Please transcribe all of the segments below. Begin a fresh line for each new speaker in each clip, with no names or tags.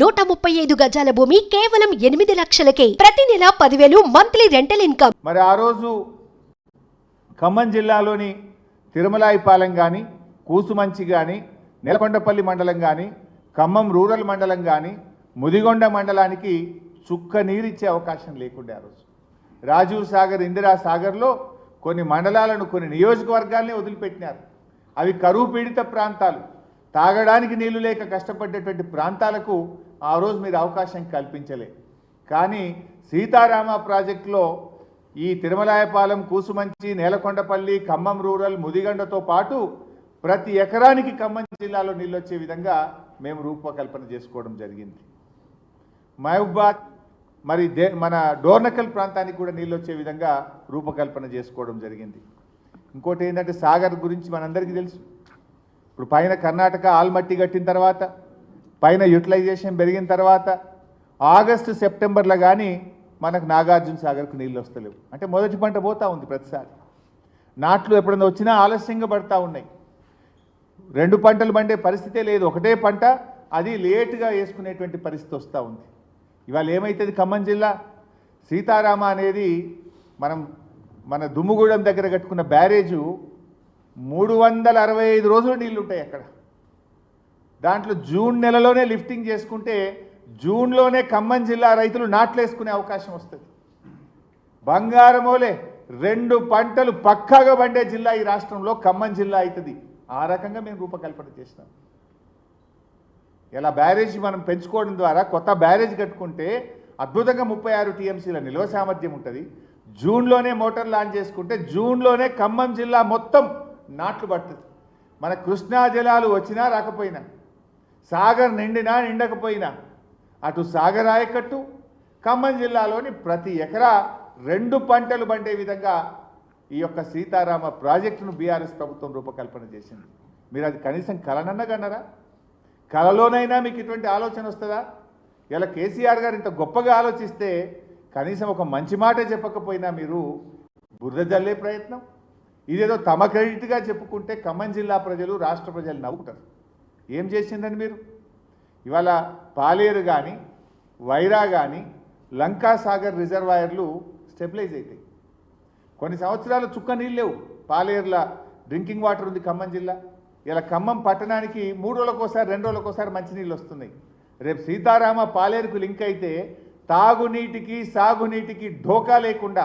నూట ముప్పై ఐదు గజాల భూమి కేవలం ఎనిమిది లక్షలకే. ప్రతి నెల పదివేలు మంత్లీ రెంటల్ ఇన్కమ్.
మరి ఆ రోజు ఖమ్మం జిల్లాలోని తిరుమలాయిపాలెం కానీ కూసుమంచి కానీ నెలకొండపల్లి మండలం కానీ ఖమ్మం రూరల్ మండలం కానీ ముదిగొండ మండలానికి చుక్క నీరిచ్చే అవకాశం లేకుండా ఆ రోజు. రాజీవ్ సాగర్ ఇందిరా సాగర్లో కొన్ని మండలాలను కొన్ని నియోజకవర్గాల్ని వదిలిపెట్టినారు. అవి కరువు పీడిత ప్రాంతాలు. తాగడానికి నీళ్ళు లేక కష్టపడ్డటువంటి ప్రాంతాలకు ఆ రోజు మీరు అవకాశం కల్పించలే. కానీ సీతారామ ప్రాజెక్టులో ఈ తిరుమలాయపాలెం కూసుమంచి నేలకొండపల్లి ఖమ్మం రూరల్ ముదిగండతో పాటు ప్రతి ఎకరానికి ఖమ్మం జిల్లాలో నీళ్ళు వచ్చే విధంగా మేము రూపకల్పన చేసుకోవడం జరిగింది. మహబూబాద్ మరి దే మన డోర్నకల్ ప్రాంతానికి కూడా నీళ్ళు వచ్చే విధంగా రూపకల్పన చేసుకోవడం జరిగింది. ఇంకోటి ఏంటంటే సాగర్ గురించి మనందరికీ తెలుసు. ఇప్పుడు పైన కర్ణాటక ఆల్మట్టి కట్టిన తర్వాత పైన యూటిలైజేషన్ పెరిగిన తర్వాత ఆగస్టు సెప్టెంబర్లో కానీ మనకు నాగార్జున సాగర్కు నీళ్ళు వస్తలేవు. అంటే మొదటి పంట పోతా ఉంది ప్రతిసారి. నాట్లు ఎప్పుడైనా వచ్చినా ఆలస్యంగా పడతా ఉన్నాయి. రెండు పంటలు పండే పరిస్థితే లేదు. ఒకటే పంట అది లేటుగా వేసుకునేటువంటి పరిస్థితి వస్తూ ఉంది. ఇవాళ ఏమవుతుంది ఖమ్మం జిల్లా? సీతారామ అనేది మనం మన దుమ్ముగూడెం దగ్గర కట్టుకున్న బ్యారేజు మూడు వందల అరవై ఐదు రోజులు నీళ్ళు ఉంటాయి అక్కడ. దాంట్లో జూన్ నెలలోనే లిఫ్టింగ్ చేసుకుంటే జూన్లోనే ఖమ్మం జిల్లా రైతులు నాట్లేసుకునే అవకాశం వస్తుంది. బంగారమోలే రెండు పంటలు పక్కాగా పండే జిల్లా ఈ రాష్ట్రంలో ఖమ్మం జిల్లా అవుతుంది ఆ రకంగా మేము రూపకల్పన చేసినాం. ఇలా బ్యారేజ్ మనం పెంచుకోవడం ద్వారా కొత్త బ్యారేజ్ కట్టుకుంటే అద్భుతంగా ముప్పై ఆరు టీఎంసీల నిల్వ సామర్థ్యం ఉంటుంది. జూన్లోనే మోటార్ లాంచ్ చేసుకుంటే జూన్లోనే ఖమ్మం జిల్లా మొత్తం నాట్లు పడుతుంది. మన కృష్ణా జలాలు వచ్చినా రాకపోయినా సాగర్ నిండినా నిండకపోయినా అటు సాగర్ ఆయకట్టు ఖమ్మం జిల్లాలోని ప్రతి ఎకరా రెండు పంటలు పండే విధంగా ఈ యొక్క సీతారామ ప్రాజెక్టును బీఆర్ఎస్ ప్రభుత్వం రూపకల్పన చేసింది. మీరు అది కనీసం కలనన్నగన్నారా కలలోనైనా మీకు ఇటువంటి ఆలోచన వస్తుందా? ఇలా కేసీఆర్ గారు ఇంత గొప్పగా ఆలోచిస్తే కనీసం ఒక మంచి మాట చెప్పకపోయినా మీరు బురద జల్లే ప్రయత్నం. ఇదేదో తమ క్రెడిట్గా చెప్పుకుంటే ఖమ్మం జిల్లా ప్రజలు రాష్ట్ర ప్రజలు నవ్వుతారు ఏం చేసిందండి మీరు? ఇవాళ పాలేరు కానీ వైరా కానీ లంకాసాగర్ రిజర్వాయర్లు స్టెబిలైజ్ అవుతాయి కొన్ని సంవత్సరాలు చుక్క నీళ్ళు లేవు. పాలేరుల డ్రింకింగ్ వాటర్ ఉంది ఖమ్మం జిల్లా. ఇలా ఖమ్మం పట్టణానికి మూడు రోజులకోసారి రెండు రోజులకోసారి మంచినీళ్ళు వస్తున్నాయి. రేపు సీతారామ పాలేరుకు లింక్ అయితే తాగునీటికి సాగునీటికి ఢోకా లేకుండా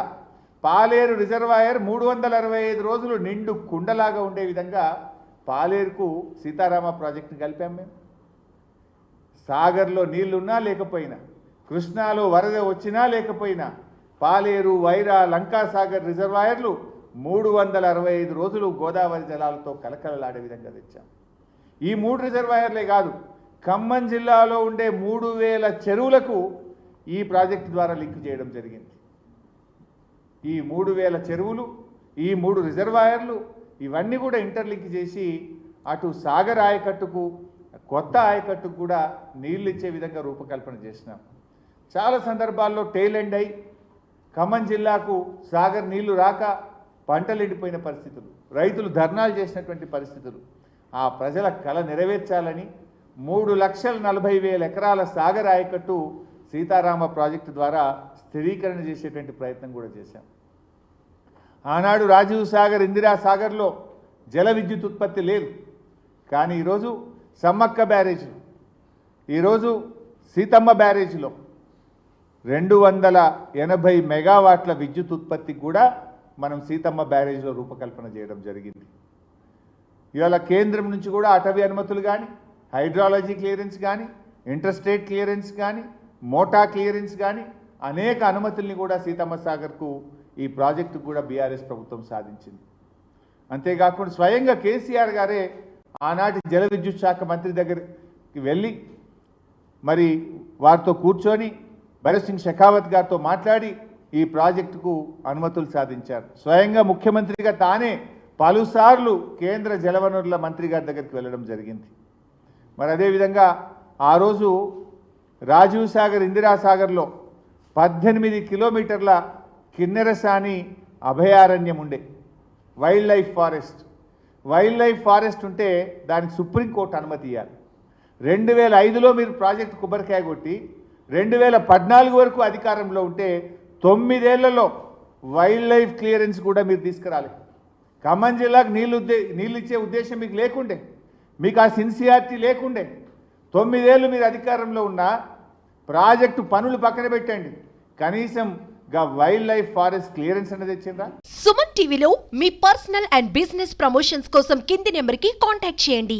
పాలేరు రిజర్వాయర్ మూడు వందల అరవై ఐదు రోజులు నిండు కుండలాగా ఉండే విధంగా పాలేరుకు సీతారామ ప్రాజెక్టును కలిపాం మేము. సాగర్లో నీళ్ళున్నా లేకపోయినా కృష్ణాలో వరద వచ్చినా లేకపోయినా పాలేరు వైరా లంకాసాగర్ రిజర్వాయర్లు మూడు వందల అరవై ఐదు రోజులు గోదావరి జలాలతో కలకలలాడే విధంగా తెచ్చాం. ఈ మూడు రిజర్వాయర్లే కాదు ఖమ్మం జిల్లాలో ఉండే మూడు వేల చెరువులకు ఈ ప్రాజెక్టు ద్వారా లింక్ చేయడం జరిగింది. ఈ మూడు వేల చెరువులు ఈ మూడు రిజర్వాయర్లు ఇవన్నీ కూడా ఇంటర్లింక్ చేసి అటు సాగర్ ఆయకట్టుకు కొత్త ఆయకట్టుకు కూడా నీళ్ళు ఇచ్చే విధంగా రూపకల్పన చేసినాం. చాలా సందర్భాల్లో టెయిల్ ఎండ్ అయి ఖమ్మం జిల్లాకు సాగర్ నీళ్ళు రాక పంటలు ఎండిపోయిన పరిస్థితులు రైతులు ధర్నాలు చేసినటువంటి పరిస్థితులు. ఆ ప్రజల కళ నెరవేర్చాలని మూడు లక్షల నలభై వేల ఎకరాల సాగర్ ఆయకట్టు సీతారామ ప్రాజెక్టు ద్వారా స్థిరీకరణ చేసేటువంటి ప్రయత్నం కూడా చేశాం. ఆనాడు రాజీవ్ సాగర్ ఇందిరా సాగర్లో జల విద్యుత్ ఉత్పత్తి లేదు. కానీ ఈరోజు సమ్మక్క బ్యారేజ్లో ఈరోజు సీతమ్మ బ్యారేజ్లో రెండు వందల ఎనభై మెగావాట్ల విద్యుత్ ఉత్పత్తి కూడా మనం సీతమ్మ బ్యారేజ్లో రూపకల్పన చేయడం జరిగింది. ఇవాళ కేంద్రం నుంచి కూడా అటవీ అనుమతులు కానీ హైడ్రాలజీ క్లియరెన్స్ కానీ ఇంటర్స్టేట్ క్లియరెన్స్ కానీ మోటా క్లియరెన్స్ కానీ అనేక అనుమతుల్ని కూడా సీతమ్మ సాగర్కు ఈ ప్రాజెక్టు కూడా బీఆర్ఎస్ ప్రభుత్వం సాధించింది. అంతేకాకుండా స్వయంగా కేసీఆర్ గారే ఆనాటి జల విద్యుత్ శాఖ మంత్రి దగ్గరికి వెళ్ళి మరి వారితో కూర్చొని భరత్ సింగ్ షెకావత్ గారితో మాట్లాడి ఈ ప్రాజెక్టుకు అనుమతులు సాధించారు. స్వయంగా ముఖ్యమంత్రిగా తానే పలుసార్లు కేంద్ర జలవనరుల మంత్రి గారి దగ్గరికి వెళ్ళడం జరిగింది. మరి అదేవిధంగా ఆ రోజు రాజీవ్ సాగర్ ఇందిరాసాగర్లో పద్దెనిమిది కిలోమీటర్ల కిన్నెరసాని అభయారణ్యం ఉండే wild life forest. Wild life forest ఉంటే దానికి సుప్రీంకోర్టు అనుమతి ఇవ్వాలి రెండు వేల ఐదులో మీరు ప్రాజెక్ట్ కొబ్బరికాయ కొట్టి రెండు వేల పద్నాలుగు వరకు అధికారంలో ఉంటే తొమ్మిదేళ్ళలో వైల్డ్ లైఫ్ క్లియరెన్స్ కూడా మీరు తీసుకురాలి. ఖమ్మం జిల్లాకు నీళ్ళు ఉద్దే నీళ్ళు ఇచ్చే ఉద్దేశం మీకు లేకుండే. మీకు ఆ సిన్సియారిటీ లేకుండే. తొమ్మిదేళ్ళు మీరు అధికారంలో ఉన్న ప్రాజెక్టు పనులు పక్కన పెట్టండి. కనీసం గా వైల్డ్ లైఫ్ ఫారెస్ట్ క్లియరెన్స్ అనేది ఇచ్చిందా
సుమన్ టీవీలో మీ పర్సనల్ అండ్ బిజినెస్ ప్రమోషన్స్ కోసం కింది నెంబర్కి కాంటాక్ట్ చేయండి.